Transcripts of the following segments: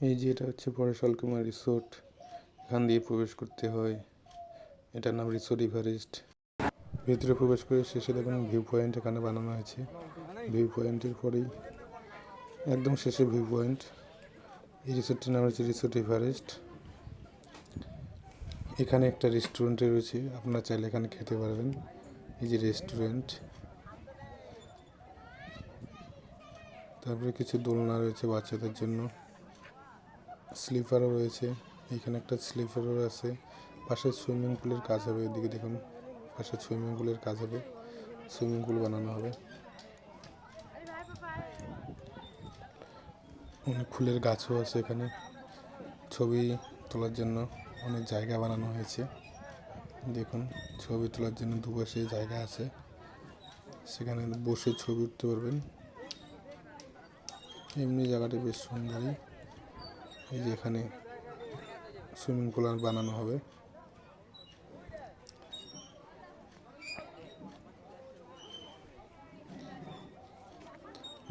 এই যে এটা হচ্ছে পরেশালকুমার রিসোর্ট, এখান দিয়ে প্রবেশ করতে হয়। এটার নাম রিসোর্ট এভারেস্ট। ভেতরে প্রবেশ করে শেষে দেখুন ভিউ পয়েন্ট এখানে বানানো হয়েছে। ভিউ পয়েন্টের পরেই একদম শেষে ভিউ পয়েন্ট এই রিসোর্টটির নাম হচ্ছে রিসোর্ট এভারেস্ট। এখানে একটা রেস্টুরেন্ট রয়েছে, আপনারা চাইলে এখানে খেতে পারবেন। এই যে রেস্টুরেন্ট তারপরে কিছু দোলনা রয়েছে বাচ্চাদের জন্য। স্লিপারও রয়েছে, এখানে একটা স্লিপারও আছে, পাশে সুইমিং পুলের কাজ হবে, এদিকে দেখুন, পাশে সুইমিং পুলের কাজ হবে, সুইমিং পুল বানানো হবে। অনেক ফুলের গাছও আছে এখানে, ছবি তোলার জন্য অনেক জায়গা বানানো হয়েছে। দেখুন, ছবি তোলার জন্য দুপাশে জায়গা আছে, সেখানে বসে ছবি উঠতে পারবেন। এমনি জায়গাটা বেশ সুন্দরই। এই যে এখানে সুইমিং পুল বানানো হবে।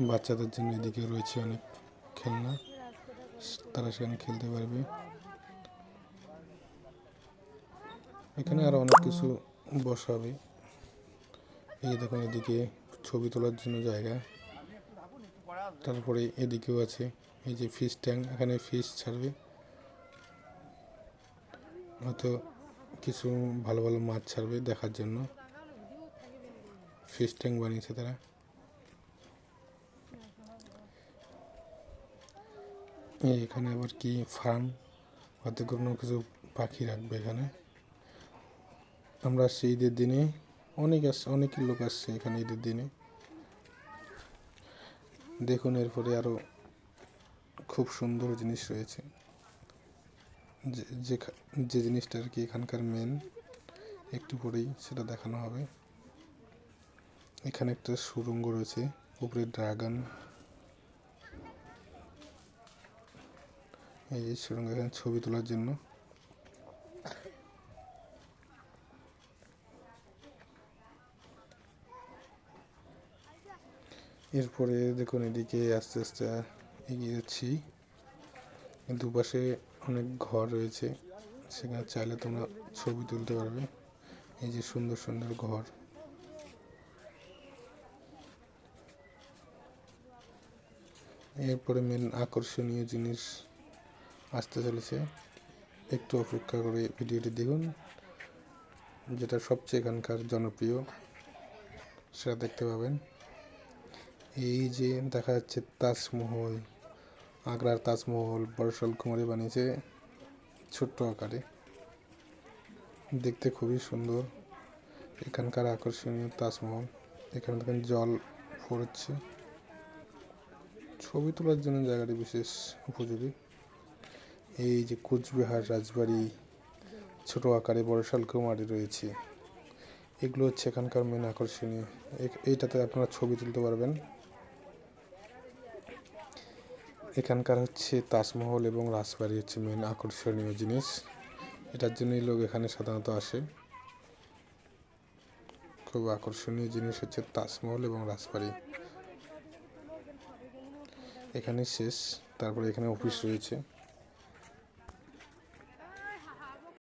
বাচ্চাদের জন্য এদিকে রয়েছে অনেক খেলনা। তারা সেখানে খেলতে পারবে। এখানে আরও অনেক কিছু বসাবে। এই দেখুন, এদিকে ছবি তোলার জন্য জায়গা। তারপরে এদিকেও আছে। এই যে ফিশ ট্যাঙ্ক এখানে ফিশ ছাড়বে। হয়তো কিছু ভালো ভালো মাছ ছাড়বে দেখার জন্য। ফিশ ট্যাঙ্ক বানিয়েছে তারা। এখানে আবার কি ফার্ম হয়তো কোনো কিছু পাখি রাখবে এখানে। আমরা আসছি ঈদের দিনে। অনেক আসছে অনেক লোক আসছে এখানে ঈদের দিনে। দেখুন এরপরে আরও খুব সুন্দর জিনিস রয়েছে। যে যে জিনিসটা আর কি এখানকার মেন একটু পরেই সেটা দেখানো হবে। এখানে একটা সুরঙ্গ রয়েছে, উপরে ড্রাগন এই যে সুরঙ্গ এখানে ছবি তোলার জন্য। এরপরে দেখুন এদিকে আস্তে আস্তে এগিয়ে যাচ্ছি। দুপাশে অনেক ঘর রয়েছে। সেখানে চাইলে তোমরা ছবি তুলতে পারবে। এই যে সুন্দর সুন্দর ঘর। এরপরে মেন আকর্ষণীয় জিনিস আসতে চলেছে। একটু অপেক্ষা করে ভিডিওটি দেখুন, যেটা সবচেয়ে এখানকার জনপ্রিয়, সেটা দেখতে পাবেন। এই যে দেখা যাচ্ছে তাজমহল। আগ্রার তাজমহল বরসল কুমারী বানিয়েছে ছোট্ট আকারে। দেখতে খুবই সুন্দর। এখানকার আকর্ষণীয় তাজমহল। এখানে দেখেন জল পড়ছে ছবি তোলার জন্য জায়গাটি বিশেষ উপযোগী। এই যে কোচবিহার রাজবাড়ি, ছোট আকারে বড়শাল কুমারী রয়েছে। এগুলো হচ্ছে এখানকার মেন আকর্ষণীয়। এইটাতে আপনারা ছবি তুলতে পারবেন। এখানকার হচ্ছে তাজমহল এবং রাজবাড়ি হচ্ছে মেন আকর্ষণীয় জিনিস। এটার জন্যই লোক এখানে সাধারণত আসে। খুব আকর্ষণীয় জিনিস হচ্ছে তাজমহল এবং রাজবাড়ি। এখানে শেষ। তারপরে এখানে অফিস রয়েছে।